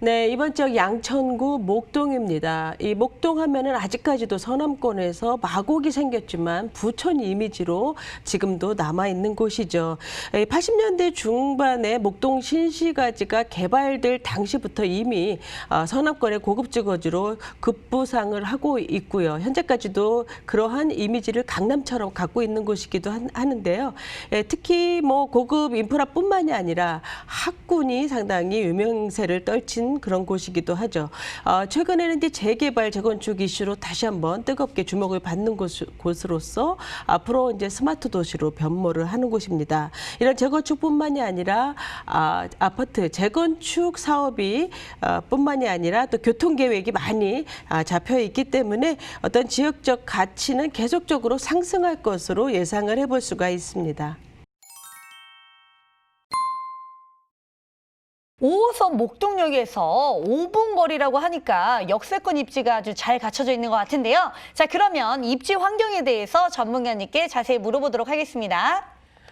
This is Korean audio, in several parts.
네, 이번 지역 양천구 목동입니다. 이 목동 하면은 아직까지도 서남권에서 마곡이 생겼지만 부촌 이미지로 지금도 남아 있는 곳이죠. 80년대 중반에 목동 신시가지가 개발될 당시부터 이미 아, 서남권의 고급주거지로 급부상을 하고 있고요. 현재까지도 그러한 이미지를 강남처럼 갖고 있는 곳이기도 한- 하는데요. 예, 특히 뭐 고급 인프라뿐만이 아니라 학군이 상당히 유명세를 떨친 그런 곳이기도 하죠. 어, 최근에는 이제 재개발, 재건축 이슈로 다시 한번 뜨겁게 주목을 받는 곳, 곳으로서 앞으로 이제 스마트 도시로 변모를 하는 곳입니다. 이런 재건축뿐만이 아니라 아, 아파트 재건축 사업이 어, 뿐만이 아니라 또 교통 계획이 많이 아, 잡혀 있기 때문에 어떤 지역적 가치는 계속적으로 상승할 것으로 예상을 해볼 수가 있습니다. 5호선 목동역에서 5분 거리라고 하니까 역세권 입지가 아주 잘 갖춰져 있는 것 같은데요. 자, 그러면 입지 환경에 대해서 전문가님께 자세히 물어보도록 하겠습니다.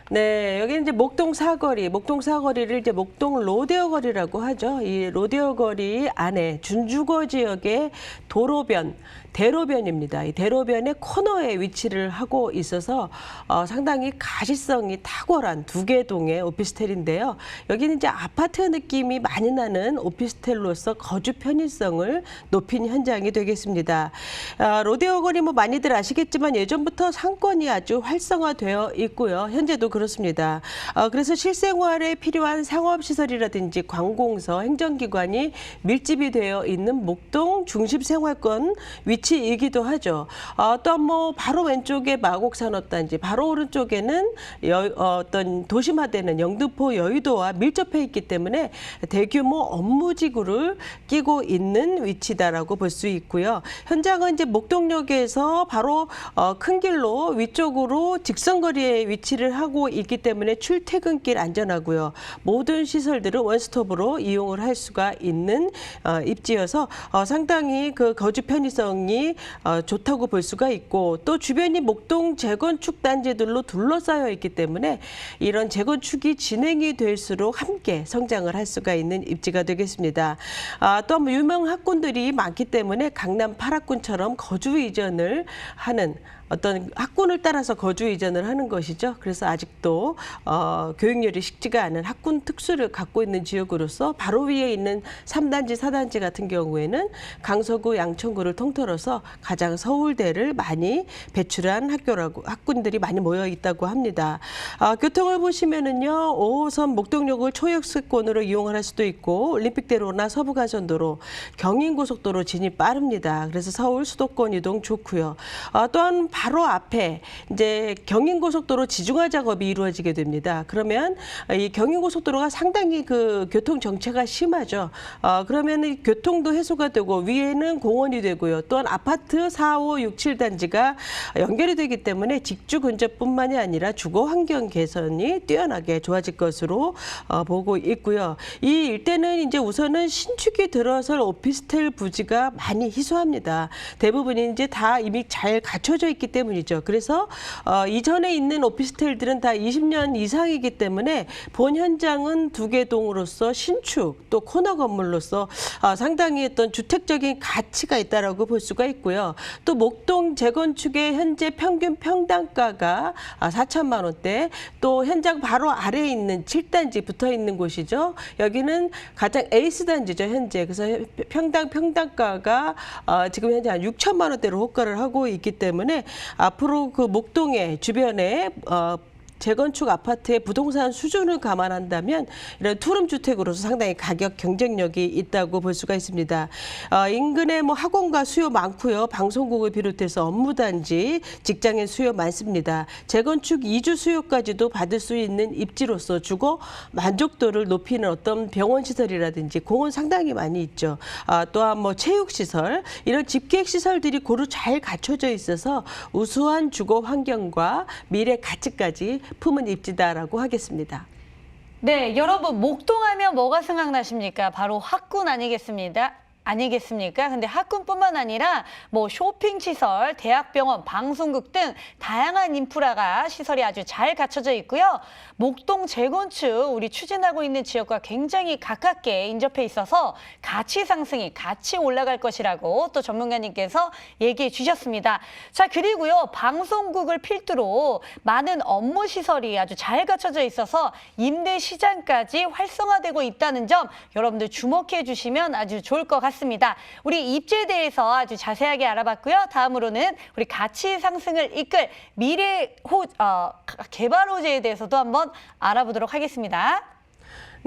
네, 여기 이제 목동 사거리, 목동 사거리를 이제 목동 로데오 거리라고 하죠. 이 로데오 거리 안에 준주거 지역의 도로변, 대로변입니다. 이 대로변의 코너에 위치를 하고 있어서 어, 상당히 가시성이 탁월한 두 개 동의 오피스텔인데요. 여기는 이제 아파트 느낌이 많이 나는 오피스텔로서 거주 편의성을 높인 현장이 되겠습니다. 아, 로데오 거리 뭐 많이들 아시겠지만 예전부터 상권이 아주 활성화되어 있고요. 현재도 그렇습니다. 아, 그래서 실생활에 필요한 상업시설이라든지 관공서, 행정기관이 밀집이 되어 있는 목동 중심생활권 위치 이기도 하죠. 아, 또뭐 바로 왼쪽에 마곡산업단지, 바로 오른쪽에는 여, 어, 어떤 도심화되는 영등포 여의도와 밀접해 있기 때문에 대규모 업무지구를 끼고 있는 위치다라고 볼 수 있고요. 현장은 이제 목동역에서 바로 어, 큰 길로 위쪽으로 직선거리에 위치를 하고 있기 때문에 출퇴근길 안전하고요. 모든 시설들을 원스톱으로 이용을 할 수가 있는 어, 입지여서 어, 상당히 그 거주 편의성이 어, 좋다고 볼 수가 있고 또 주변이 목동 재건축 단지들로 둘러싸여 있기 때문에 이런 재건축이 진행이 될수록 함께 성장을 할 수가 있는 입지가 되겠습니다. 아, 또뭐 유명 학군들이 많기 때문에 강남 8학군처럼 거주 이전을 하는 어떤 학군을 따라서 거주 이전을 하는 것이죠. 그래서 아직도 어, 교육열이 식지가 않은 학군 특수를 갖고 있는 지역으로서 바로 위에 있는 삼단지사단지 같은 경우에는 강서구, 양천구를 통틀어서 가장 서울대를 많이 배출한 학교라고 학군들이 많이 모여 있다고 합니다. 아, 교통을 보시면은요, 5호선 목동역을 초역세권으로 이용을 할 수도 있고 올림픽대로나 서부가전도로, 경인고속도로 진입 빠릅니다. 그래서 서울 수도권 이동 좋고요. 아, 또한 바로 앞에 이제 경인고속도로 지중화 작업이 이루어지게 됩니다. 그러면 이 경인고속도로가 상당히 그 교통 정체가 심하죠. 어, 그러면 이 교통도 해소가 되고 위에는 공원이 되고요. 또한 아파트 4, 5, 6, 7단지가 연결이 되기 때문에 직주 근접뿐만이 아니라 주거 환경 개선이 뛰어나게 좋아질 것으로 어, 보고 있고요. 이 일대는 이제 우선은 신축이 들어설 오피스텔 부지가 많이 희소합니다. 대부분이 이제 다 이미 잘 갖춰져 있기 때문이죠. 그래서 어, 이전에 있는 오피스텔들은 다 20년 이상이기 때문에 본 현장은 두 개 동으로서 신축 또 코너 건물로서 어, 상당히 어떤 주택적인 가치가 있다라고 볼 수가 있고요. 또 목동 재건축의 현재 평균 평당가가 아, 4천만 원대 또 현장 바로 아래에 있는 7단지 붙어 있는 곳이죠. 여기는 가장 에이스 단지죠 현재. 그래서 평당 평당가가 어, 지금 현재 한 6천만 원대로 호가를 하고 있기 때문에 앞으로 그 목동의 주변에 어, 재건축 아파트의 부동산 수준을 감안한다면 이런 투룸 주택으로서 상당히 가격 경쟁력이 있다고 볼 수가 있습니다. 어, 인근에 뭐 학원과 수요 많고요. 방송국을 비롯해서 업무단지, 직장인 수요 많습니다. 재건축 이주 수요까지도 받을 수 있는 입지로서 주거 만족도를 높이는 어떤 병원 시설이라든지 공원 상당히 많이 있죠. 아, 또한 뭐 체육 시설 이런 집계획 시설들이 고루 잘 갖춰져 있어서 우수한 주거 환경과 미래 가치까지 품은 입지다라고 하겠습니다. 네, 여러분 목동하면 뭐가 생각나십니까? 바로 학군 아니겠습니다. 아니겠습니까? 근데 학군뿐만 아니라 뭐 쇼핑 시설, 대학병원, 방송국 등 다양한 인프라가 시설이 아주 잘 갖춰져 있고요. 목동 재건축 우리 추진하고 있는 지역과 굉장히 가깝게 인접해 있어서 가치 상승이 같이 올라갈 것이라고 또 전문가님께서 얘기해 주셨습니다. 자, 그리고요. 방송국을 필두로 많은 업무 시설이 아주 잘 갖춰져 있어서 임대 시장까지 활성화되고 있다는 점 여러분들 주목해 주시면 아주 좋을 것 같습니다. 우리 입지에 대해서 아주 자세하게 알아봤고요. 다음으로는 우리 가치 상승을 이끌 미래 호, 어, 개발 호재에 대해서도 한번 알아보도록 하겠습니다.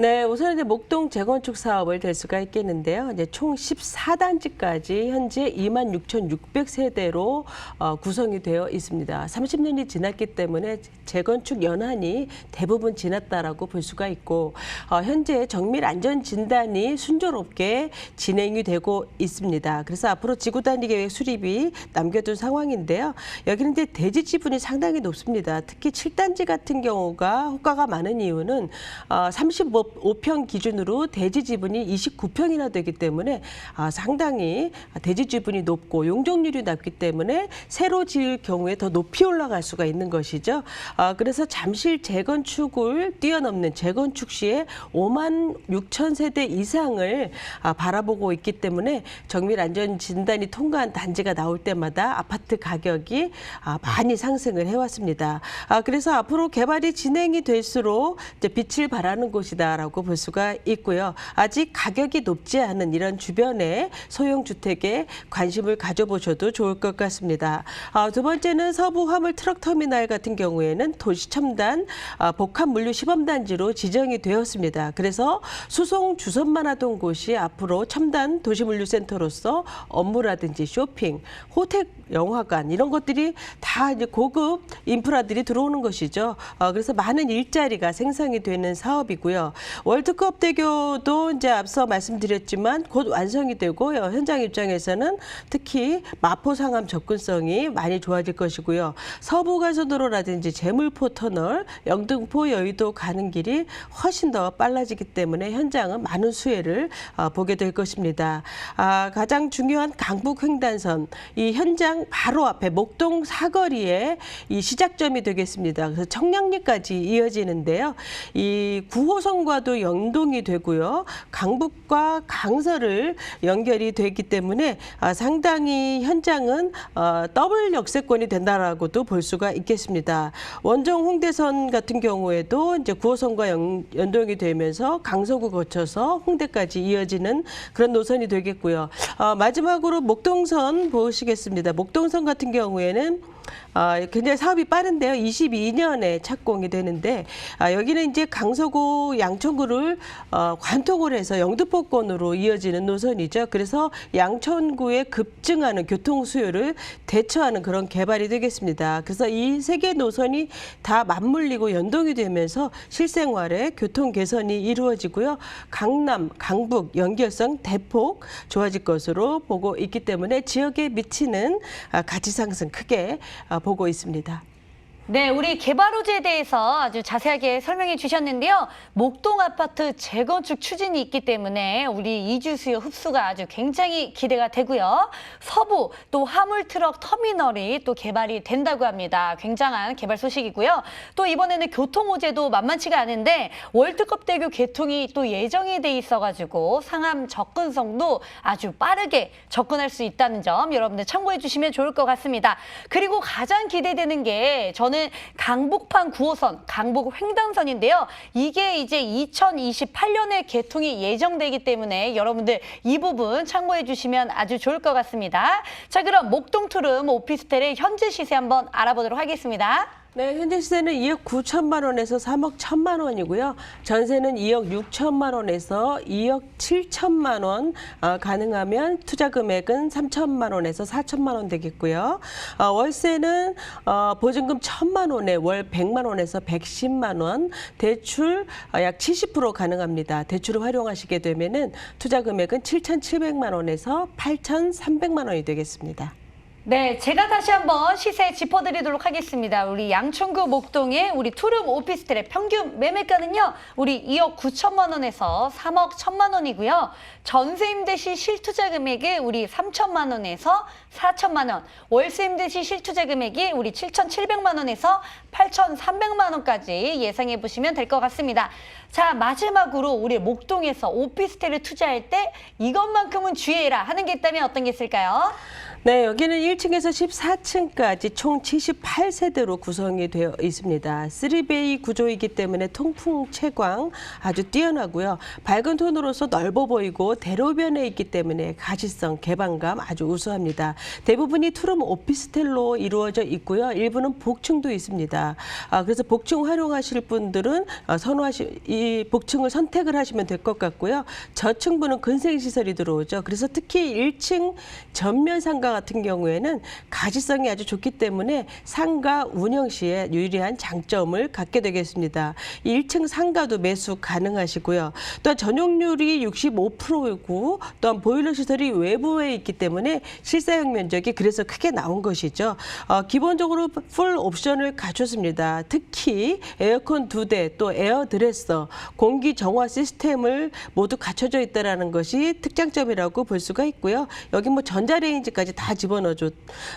네, 우선 이제 목동 재건축 사업을 될 수가 있겠는데요. 이제 총 14단지까지 현재 26,600세대로 어, 구성이 되어 있습니다. 30년이 지났기 때문에 재건축 연한이 대부분 지났다라고 볼 수가 있고 어, 현재 정밀 안전 진단이 순조롭게 진행이 되고 있습니다. 그래서 앞으로 지구 단위 계획 수립이 남겨둔 상황인데요. 여기는 이제 대지 지분이 상당히 높습니다. 특히 7단지 같은 경우가 호가가 많은 이유는 어, 35평 기준으로 대지 지분이 29평이나 되기 때문에 아, 상당히 대지 지분이 높고 용적률이 낮기 때문에 새로 지을 경우에 더 높이 올라갈 수가 있는 것이죠. 아, 그래서 잠실 재건축을 뛰어넘는 재건축 시에 5만 6천 세대 이상을 아, 바라보고 있기 때문에 정밀 안전 진단이 통과한 단지가 나올 때마다 아파트 가격이 아, 많이 상승을 해왔습니다. 아, 그래서 앞으로 개발이 진행이 될수록 빛을 발하는 곳이다 라고 볼 수가 있고요. 아직 가격이 높지 않은 이런 주변의 소형 주택에 관심을 가져보셔도 좋을 것 같습니다. 아, 두 번째는 서부 화물 트럭 터미널 같은 경우에는 도시 첨단 아, 복합 물류 시범 단지로 지정이 되었습니다. 그래서 수송 주선만 하던 곳이 앞으로 첨단 도시 물류 센터로서 업무라든지 쇼핑, 호텔, 영화관 이런 것들이 다 이제 고급 인프라들이 들어오는 것이죠. 어, 그래서 많은 일자리가 생성이 되는 사업이고요. 월드컵 대교도 이제 앞서 말씀드렸지만 곧 완성이 되고요. 현장 입장에서는 특히 마포 상암 접근성이 많이 좋아질 것이고요. 서부 가서도로라든지 제물포 터널, 영등포 여의도 가는 길이 훨씬 더 빨라지기 때문에 현장은 많은 수혜를 어, 보게 될 것입니다. 아, 가장 중요한 강북 횡단선 이 현장 바로 앞에 목동 사거리에 이 시작점이 되겠습니다. 그래서 청량리까지 이어지는데요. 이 9호선과 도 연동이 되고요. 강북과 강서를 연결이 되기 때문에 아, 상당히 현장은 어, 더블 역세권이 된다라고도 볼 수가 있겠습니다. 원정 홍대선 같은 경우에도 이제 9호선과 연, 연동이 되면서 강서구 거쳐서 홍대까지 이어지는 그런 노선이 되겠고요. 어, 마지막으로 목동선 보시겠습니다. 목동선 같은 경우에는 아, 굉장히 사업이 빠른데요. 22년에 착공이 되는데 아, 여기는 이제 강서구 양천구를 어, 관통을 해서 영등포권으로 이어지는 노선이죠. 그래서 양천구에 급증하는 교통 수요를 대처하는 그런 개발이 되겠습니다. 그래서 이 세 개 노선이 다 맞물리고 연동이 되면서 실생활에 교통 개선이 이루어지고요. 강남, 강북 연결성 대폭 좋아질 것으로 보고 있기 때문에 지역에 미치는 아, 가치 상승 크게 아, 보고 있습니다. 네, 우리 개발 호재에 대해서 아주 자세하게 설명해 주셨는데요. 목동 아파트 재건축 추진이 있기 때문에 우리 이주 수요 흡수가 아주 굉장히 기대가 되고요. 서부 또 화물 트럭 터미널이 또 개발이 된다고 합니다. 굉장한 개발 소식이고요. 또 이번에는 교통 호재도 만만치가 않은데 월드컵 대교 개통이 또 예정이 돼 있어 가지고 상암 접근성도 아주 빠르게 접근할 수 있다는 점 여러분들 참고해 주시면 좋을 것 같습니다. 그리고 가장 기대되는 게 저는 강북판 9호선, 강북 횡단선인데요. 이게 이제 2028년에 개통이 예정되기 때문에 여러분들 이 부분 참고해 주시면 아주 좋을 것 같습니다. 자, 그럼 목동 투룸 오피스텔의 현재 시세 한번 알아보도록 하겠습니다. 네, 현재 시세는 2억 9천만 원에서 3억 1천만 원이고요. 전세는 2억 6천만 원에서 2억 7천만 원 어, 가능하면 투자 금액은 3천만 원에서 4천만 원 되겠고요. 어, 월세는 어, 보증금 1천만 원에 월 100만 원에서 110만 원, 대출 어, 약70% 가능합니다. 대출을 활용하시게 되면은 투자 금액은 7,700만 원에서 8,300만 원이 되겠습니다. 네, 제가 다시 한번 시세 짚어드리도록 하겠습니다. 우리 양천구 목동의 우리 투룸 오피스텔의 평균 매매가는요, 우리 2억 9천만 원에서 3억 1천만 원이고요. 전세 임 대 시 실투자 금액이 우리 3천만 원에서 4천만 원, 월세 임 대 시 실투자 금액이 우리 7,700만 원에서 8,300만 원까지 예상해 보시면 될 것 같습니다. 자, 마지막으로 우리 목동에서 오피스텔을 투자할 때 이것만큼은 주의해라 하는 게 있다면 어떤 게 있을까요? 네, 여기는 1층에서 14층까지 총 78세대로 구성이 되어 있습니다. 3베이 구조이기 때문에 통풍 채광 아주 뛰어나고요. 밝은 톤으로서 넓어 보이고 대로변에 있기 때문에 가시성, 개방감 아주 우수합니다. 대부분이 투룸 오피스텔로 이루어져 있고요. 일부는 복층도 있습니다. 아, 그래서 복층 활용하실 분들은 어, 선호하시 이 복층을 선택을 하시면 될 것 같고요. 저층부는 근생 시설이 들어오죠. 그래서 특히 1층 전면 상가 같은 경우에는 가시성이 아주 좋기 때문에 상가 운영 시에 유리한 장점을 갖게 되겠습니다. 1층 상가도 매수 가능하시고요. 또한 전용률이 65%이고 또한 보일러 시설이 외부에 있기 때문에 실사용 면적이 그래서 크게 나온 것이죠. 어, 기본적으로 풀 옵션을 갖췄습니다. 특히 에어컨 두 대, 또 에어 드레서, 공기 정화 시스템을 모두 갖춰져 있다라는 것이 특장점이라고 볼 수가 있고요. 여기 뭐 전자레인지까지 다 집어넣어 줘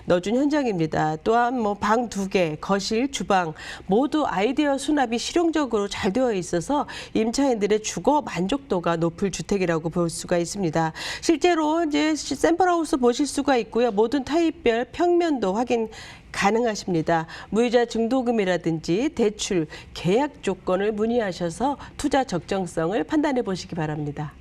넣어준 현장입니다. 또한 뭐 방 두 개, 거실, 주방 모두 아이디어 수납이 실용적으로 잘 되어 있어서 임차인들의 주거 만족도가 높을 주택이라고 볼 수가 있습니다. 실제로 이제 샘플하우스 보실 수가 있고요. 모든 타입별 평면도 확인 가능하십니다. 무이자 중도금이라든지 대출, 계약 조건을 문의하셔서 투자 적정성을 판단해 보시기 바랍니다.